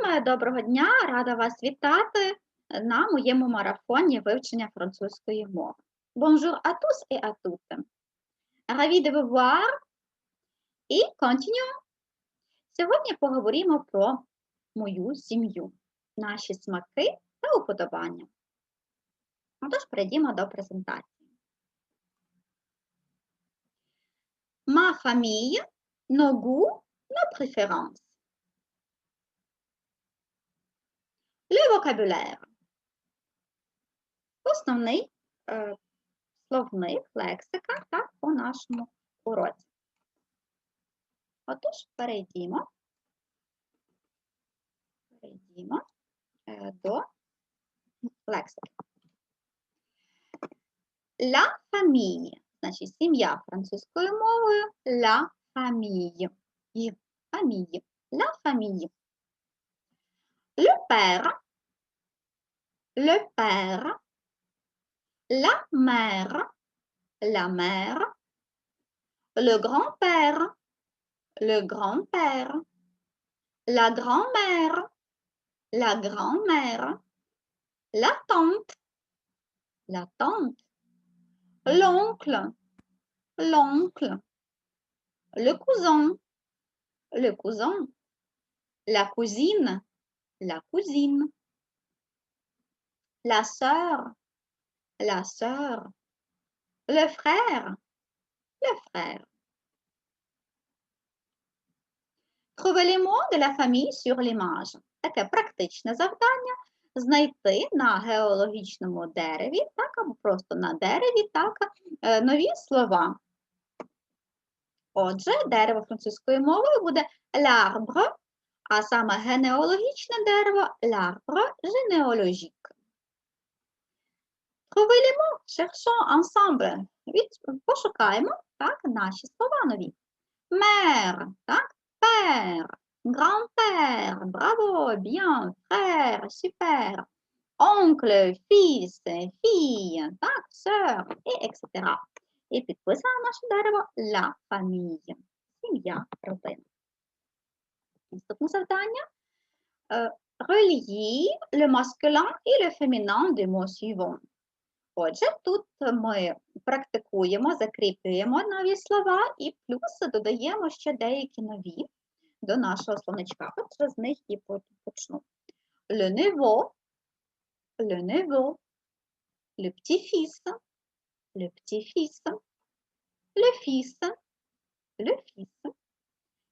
Всім доброго дня! Рада вас вітати на моєму марафоні вивчення французької мови. Bonjour à tous et à toutes. Ravi de vous voir і continuons. Сьогодні поговоримо про мою сім'ю, наші смаки та уподобання. Отож, перейдімо до презентації. Ma famille, nos goûts, nos préférences. Le vocabulaire. Основний е, словник, лексика так, по нашому уроці. Отож, перейдімо, перейдімо е, до лексики. La famille, значить сім'я французькою мовою la famille. Famille. La famille. Le père, le père, la mère, la mère, le grand-père, le grand-père, la grand-mère, la grand-mère, la tante, la tante, l'oncle, l'oncle, le cousin, le cousin, la cousine, la cousine, la sœur, la sœur, le frère, le frère. Trouvez les mots de la famille sur l'image. Таке практичне завдання знайти на геологічному дереві, так, або просто на дереві, так, е, нові слова. Отже, дерево французькою мовою буде l'arbre, а саме генеалогічне дерево l'arbre généalogique. Mots, cherchons ensemble. Від- Пошукаємо так, наші слова нові. Так, père, grand-père, bravo, bien, frère, super. Oncle, fils, fille, так, sœur, і etc. І підписано наше дерево la famille. Сім'я, родина. Наступне завдання. Е, Relier le masculin et le féminin des mots suivants. Отже, тут ми практикуємо, закріплюємо нові слова і плюс додаємо ще деякі нові до нашого словничка. Отже, з них і почну. Le neveu, le neveu, le petit-fils, le petit-fils, le fils, le fils,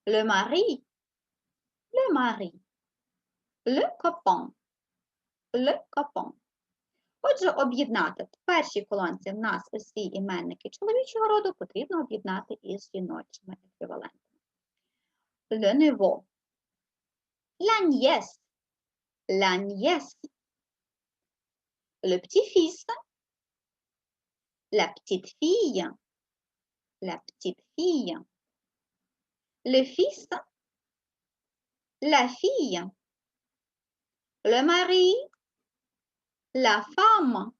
le mari, le mari, le copain, le copain. Отже, об'єднати. В першій колонці в нас усі іменники чоловічого роду потрібно об'єднати із жіночими еквівалентами. Le neveu, la nièce, la nièce, le petit-fils, la petite fille, la petite fille, le fils, la fille, le mari, la femme,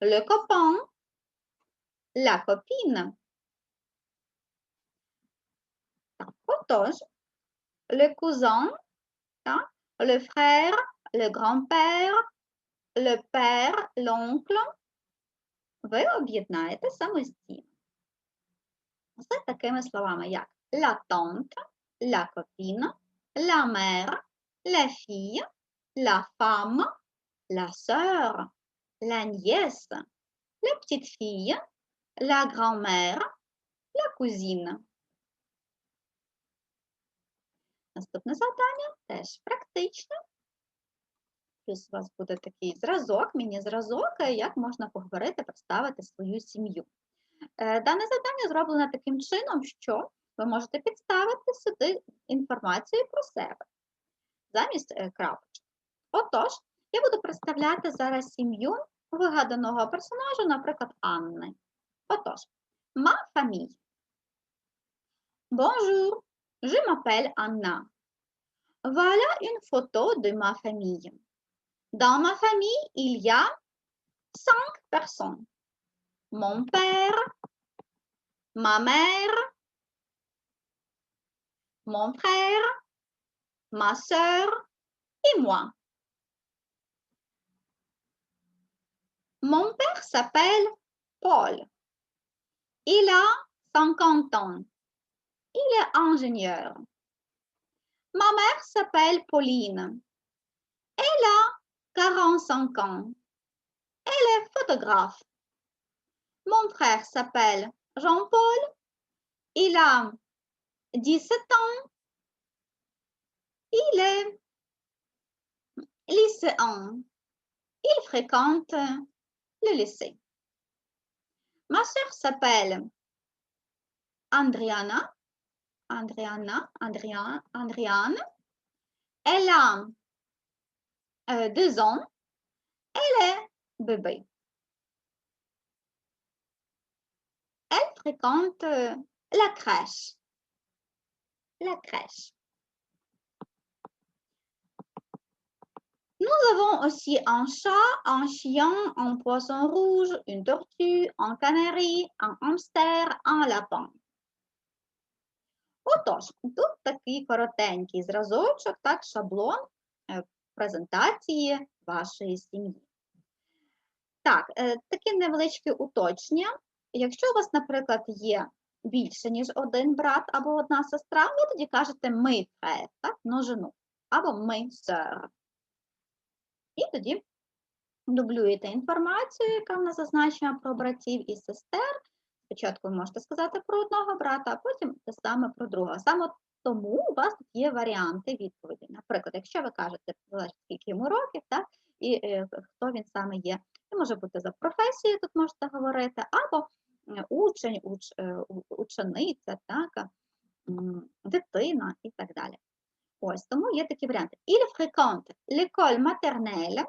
le copain, la copine. Так, Отож, le cousin, так, le frère, le grand-père, le père, l'oncle, ви об'єднаєте самостійно. З такими словами, як la tante, La copine, la mère, la fille, la femme, la sœur, la nièce, la petite fille, la grand-mère, la cousine. Наступне завдання теж практичне. Плюс у вас буде такий зразок, міні-зразок, е, як можна поговорити, представити свою сім'ю. Е, Дане завдання зроблено таким чином, що ви можете підставити сюди інформацію про себе замість е, крапочок. Отож, я буду представляти зараз сім'ю вигаданого персонажа, наприклад, Анни. Отож, ma famille. Bonjour, je m'appelle Anna. Voilà une photo de ma famille. Dans ma famille, il y a cinq personnes. Mon père, ma mère, mon frère, ma sœur et moi. Mon père s'appelle Paul. Il a 50 ans. Il est ingénieur. Ma mère s'appelle Pauline. Elle a 45 ans. Elle est photographe. Mon frère s'appelle Jean-Paul. Il a 17 ans. Il est lycéen. Il fréquente le lycée. Ma sœur s'appelle Andriana. Andriana, Andrian, Andriane. Elle a euh, deux ans. Elle est bébé. Elle fréquente euh, la crèche. La crèche. Nous avons aussi un chat, un chien, un poisson rouge, une tortue, un canari, un hamster, un lapin. Отож, тут такий коротенький зразочок, так, шаблон е, презентації вашої сім'ї. Так, е, такі невеличкі уточнення. Якщо у вас, наприклад, є більше, ніж один брат або одна сестра, ви тоді кажете ми фрер, так, множину, або ми сер. І тоді дублюєте інформацію, яка в нас зазначена про братів і сестер. Спочатку ви можете сказати про одного брата, а потім те саме про другого. Саме тому у вас тут є варіанти відповіді. Наприклад, якщо ви кажете, залежить скільки йому років, так, і е, хто він саме є. Це може бути за професією, тут можете говорити, або учень, уч, е, учениця, так, дитина і так далі. Ось тому є такі варіанти. Il fréquente l'école maternelle,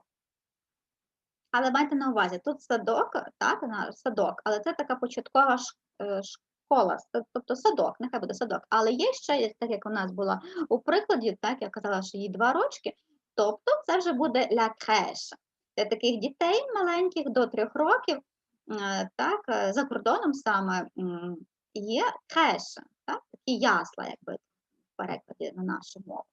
але майте на увазі, тут садок, так, садок, але це така початкова е, школа, тобто садок, нехай буде садок. Але є ще, так як у нас було у прикладі, так, я казала, що їй два рочки, тобто це вже буде la crèche. Для таких дітей маленьких до трьох років, е, так, е, за кордоном саме є crèche, так, такі ясла, якби в перекладі на нашу мову.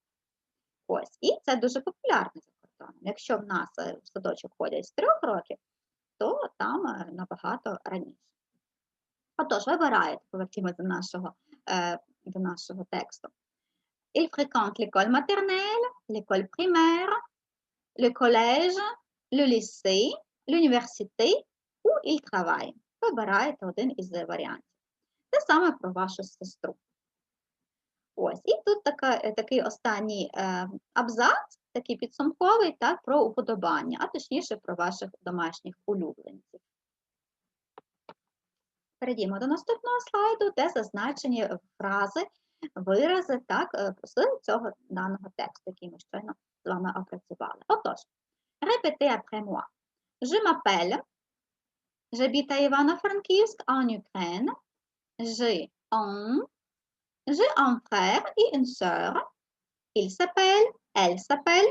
Ось, і це дуже популярно за кордоном. Якщо в нас е, в садочок ходять з трьох років, то там е, набагато раніше. Отож, вибираєте, повертімо до нашого, е, до нашого тексту. Il fréquente l'école maternelle, l'école primaire, le collège, le lycée, l'université ou il travaille. Вибираєте один із варіантів. Це саме про вашу сестру. Ось, і тут така, е, такий останній е, абзац, такий підсумковий, так, про уподобання, а точніше про ваших домашніх улюбленців. Перейдімо до наступного слайду, де зазначені фрази, вирази так, е, з цього даного тексту, який ми щойно з вами опрацювали. Отож, répétez après moi. Je m'appelle, j'habite à Ivano-Frankivsk en Ukraine, j'ai un un frère et une sœur. Il s'appelle, elle s'appelle.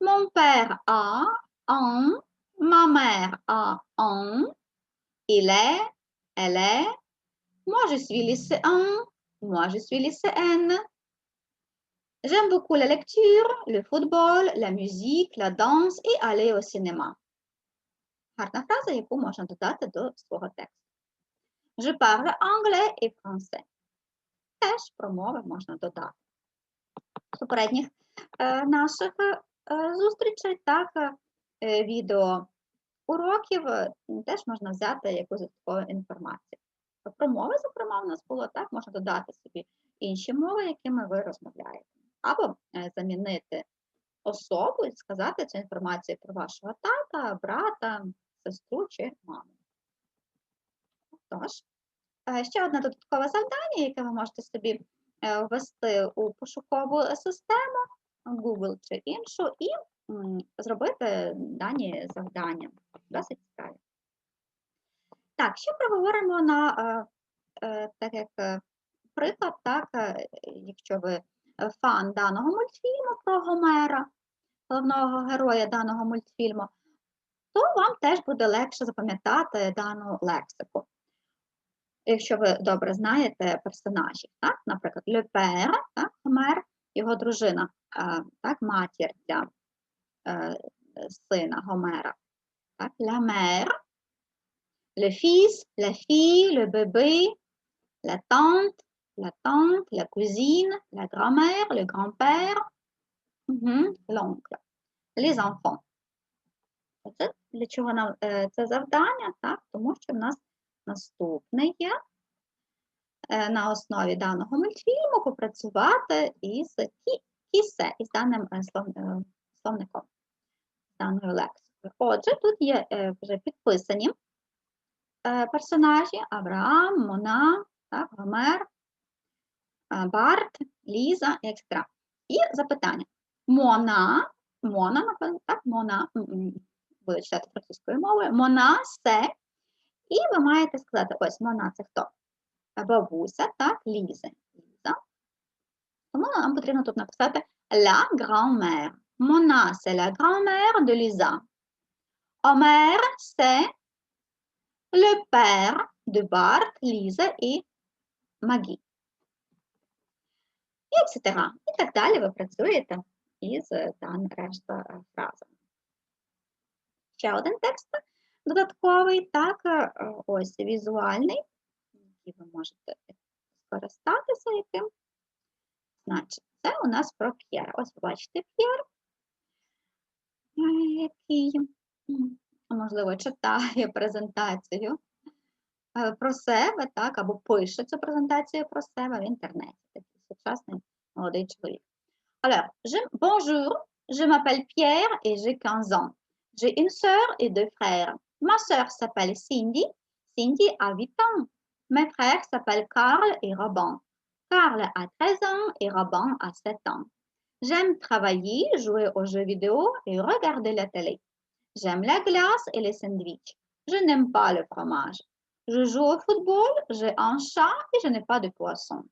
Mon père a un, ma mère a un. Il est, elle est. Moi, je suis lycéen. Moi, je suis lycéenne. J'aime beaucoup la lecture, le football, la musique, la danse et aller au cinéma. Гарна фраза, яку можна додати до свого тексту. Je parle anglais et français теж промови можна додати. З попередніх е, наших е, зустрічей, так, е, відео уроків е, теж можна взяти якусь додаткову інформацію. Промови, зокрема, у нас було так, можна додати собі інші мови, якими ви розмовляєте. Або е, замінити особу і сказати цю інформацію про вашого тата, брата, сестру чи маму. Тож, Е, Ще одне додаткове завдання, яке ви можете собі е, ввести у пошукову систему Google чи іншу, і зробити дані завдання. Досить цікаві. Так, ще проговоримо на е, так як приклад, так, якщо ви фан даного мультфільму про Гомера, головного героя даного мультфільму, то вам теж буде легше запам'ятати дану лексику якщо ви добре знаєте персонажів, так? наприклад, Лепер, так, Гомер, його дружина е, так, матір для е, сина Гомера. Так, fils, la fille, le bébé, la tante, la cousine, la grand-mère, le grand-père, mhm, l'oncle, les enfants. Оце для чого нам це завдання? Так? Тому що в нас наступне є на основі даного мультфільму попрацювати із кісе, із даним слов- словником, даною лексикою. Отже, тут є вже підписані персонажі Авраам, Мона, так, Гомер, Барт, Ліза, etc. І запитання. Мона, Мона, так, Мона, буду читати французькою мовою, Мона, се, і ви маєте сказати, ось Мона це хто? Бабуся, так, Лізи. Ліза. Тому нам потрібно тут написати la grand-mère. Mona, c'est la grand-mère de Lisa. Omer, c'est le père de Bart, Ліза і Магі. І etc. І так далі ви працюєте із дан решта фразами. Ще один текст додатковий, так, е, ось візуальний, який ви можете скористатися яким. Значить, це у нас про П'єра. Ось ви бачите П'єр, який, можливо, читає презентацію е, про себе, так, або пише цю презентацію про себе в інтернеті. Alors, bonjour, je m'appelle Pierre et j'ai 15 ans. J'ai une sœur et deux frères. Ma sœur s'appelle Cindy. Cindy a 8 ans. Mes frères s'appellent Carl et Robin. Carl a 13 ans et Robin a 7 ans. J'aime travailler, jouer aux jeux vidéo et regarder la télé. J'aime la glace et les sandwichs. Je n'aime pas le fromage. Je joue au football, j'ai un chat et je n'ai pas de poisson.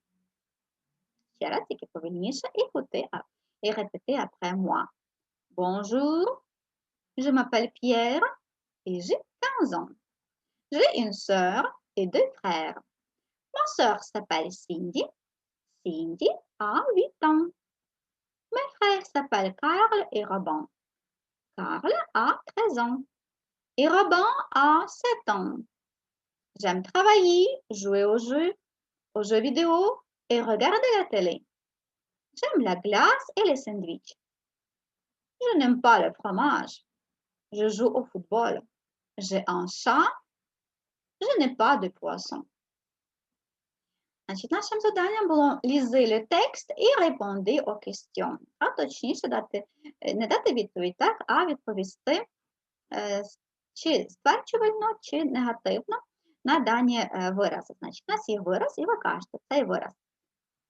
Chiara, que venir écouter ah, et répéter après moi. Bonjour, je m'appelle Pierre et j'ai 15 ans. J'ai une sœur et deux frères. Ma sœur s'appelle Cindy. Cindy a 8 ans. Mes frères s'appellent Carl et Robin. Carl a 13 ans et Robin a 7 ans. J'aime travailler, jouer aux jeux, aux jeux vidéo et regarder la télé. J'aime la glace et les sandwichs. Je n'aime pas le fromage. Je joue au football. J'ai un chat. Je n'ai pas de poisson. Значить, нашим завданням було лізили текст і репонди о question. А точніше дати, не дати відповідь, так, а відповісти чи стверджувально, чи негативно на дані вирази. Значить, у нас є вираз, і ви кажете, цей вираз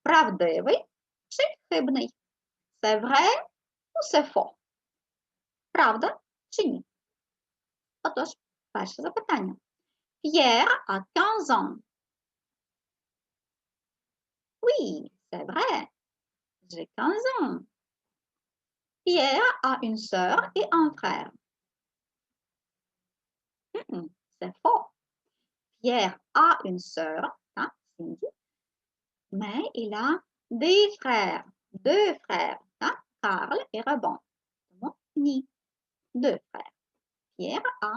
правдивий чи хибний. Це vrai ou c'est faux? Правда чи ні? Отож, перше запитання. Pierre a 15 ans. Oui, c'est vrai. J'ai 15 ans. Pierre a une sœur et un frère. Hmm, c'est faux. Pierre a une sœur, hein, Cindy, mais il a des frères, deux frères. Hein? Karl et Rebon. Ni deux frères. Pierre a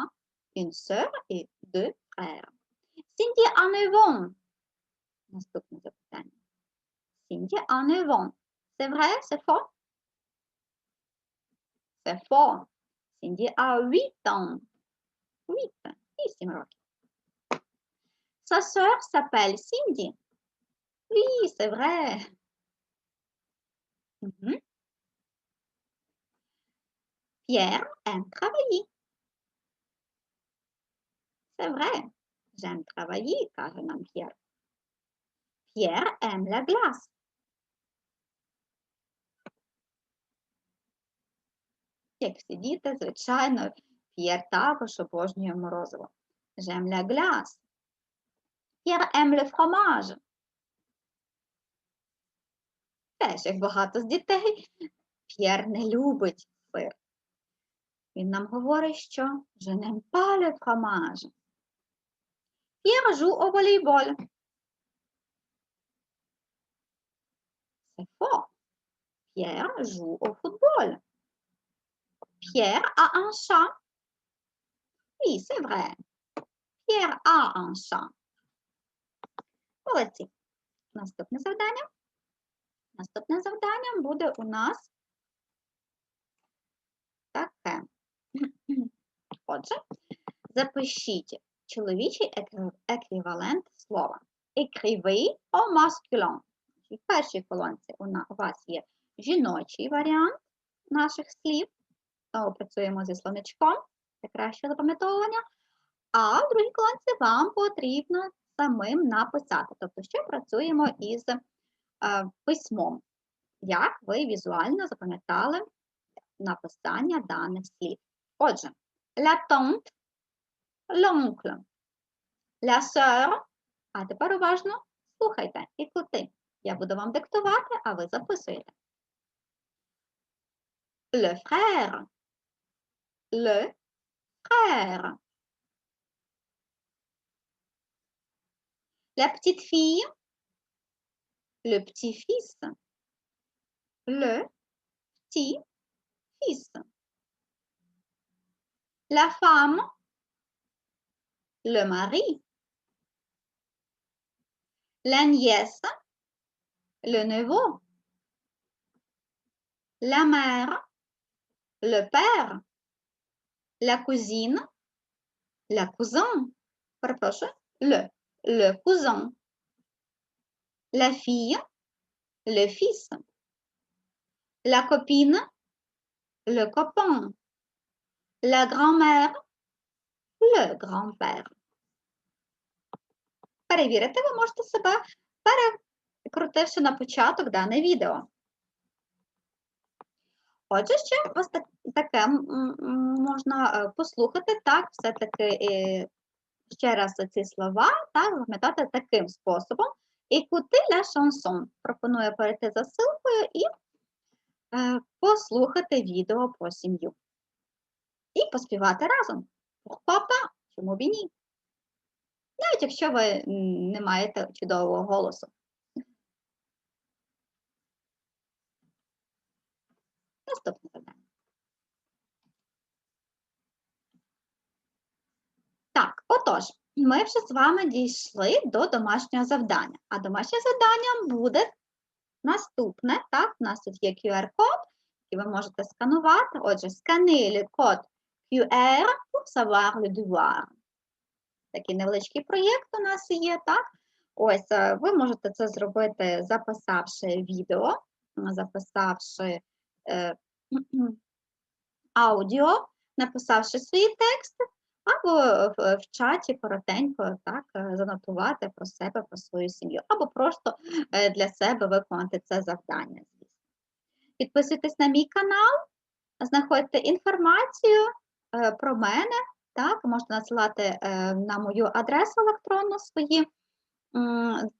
une sœur et deux frères. Cindy a 9 ans. Cindy a 9 ans. C'est vrai, c'est faux? C'est faux. Cindy a 8 ans. 8 ans. Sa sœur s'appelle Cindy. Oui, c'est vrai. Mhm. Pierre aime travailler. C'est vrai. J'aime travailler, каже нам Pierre. Pierre aime la glace. Як всі діти, звичайно, П'єр також обожнює морозиво. J'aime la glace. Pierre aime le fromage. Теж, як багато з дітей, П'єр не любить сир. Він нам говорить, що je n'aime pas. Pierre joue au volleyball. C'est faux. Pierre joue au football. Pierre a un chat. Oui, c'est vrai. Pierre a un chat. Молодці. Наступне завдання. Наступне завдання буде у нас таке. Отже, запишіть чоловічий еквівалент слова. Écrivez au masculin. В першій колонці у вас є жіночий варіант наших слів. Знову працюємо зі словничком, це краще запам'ятовування. А в другій колонці вам потрібно самим написати. Тобто, що працюємо із письмом. Як ви візуально запам'ятали написання даних слів. Отже, la tante, l'oncle, la sœur. А тепер уважно слухайте і кути. Я буду вам диктувати, а ви записуєте. Le frère, le frère. La petite fille, le petit-fils, le petit-fils. La femme, le mari. La nièce, le neveu. La mère, le père. La cousine, la cousin. Le, le cousin. La fille, le fils. La copine, le copain. La grand-mère, le grand-père. Перевірити ви можете себе, перекрутивши на початок дане відео. Отже, ще ось так- таке можна е, послухати, так, все-таки е, ще раз ці слова, так, запам'ятати таким способом. Écoutez la chanson. Пропоную перейти за ссылкою і е, послухати відео про сім'ю. І поспівати разом. Pas? Чому б і ні? Навіть якщо ви не маєте чудового голосу. Наступне завдання. Так, отож, ми вже з вами дійшли до домашнього завдання. А домашнє завдання буде наступне. Так, у нас тут є QR-код, який ви можете сканувати. Отже, сканили код QR pour savoir le devoir. Такий невеличкий проєкт у нас є, так? Ось е, ви можете це зробити, записавши відео, записавши е, аудіо, написавши свої тексти, або в, в чаті коротенько так, е, занотувати про себе, про свою сім'ю, або просто е, для себе виконати це завдання. Підписуйтесь на мій канал, знаходьте інформацію е, про мене, так, можете надсилати на мою адресу електронну свої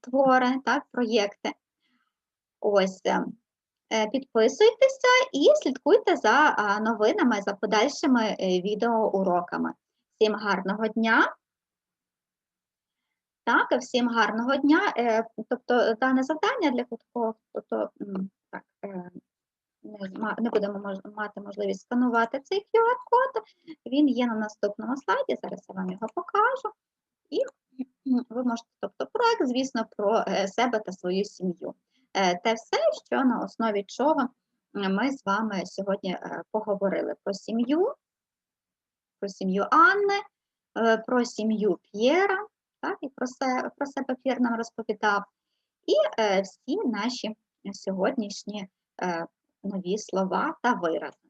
твори, так, проєкти. Ось. Підписуйтеся і слідкуйте за новинами, за подальшими відеоуроками. Всім гарного дня. Так, всім гарного дня. Е, Тобто дане завдання для такого, тобто, так, е, не, будемо мати можливість сканувати цей QR-код. Він є на наступному слайді. Зараз я вам його покажу. І ви можете, тобто, проект, звісно, про е, себе та свою сім'ю. Е, Те все, що на основі чого е, ми з вами сьогодні е, поговорили про сім'ю, про сім'ю Анни, е, про сім'ю П'єра, так, і про, се, про себе П'єр нам розповідав, і е, всі наші сьогоднішні е, нові слова та вирази.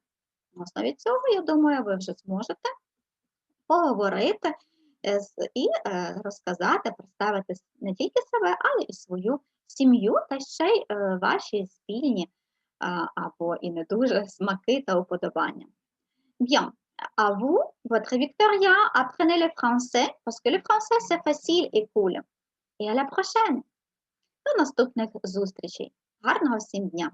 На основі цього, я думаю, ви вже зможете поговорити і розказати, представити не тільки себе, але і свою сім'ю та ще й ваші спільні або і не дуже смаки та уподобання. Bien. À vous, votre Victoria, apprenez le français parce que le français c'est facile et cool. Et à la prochaine. До наступних зустрічей. Гарного всім дня!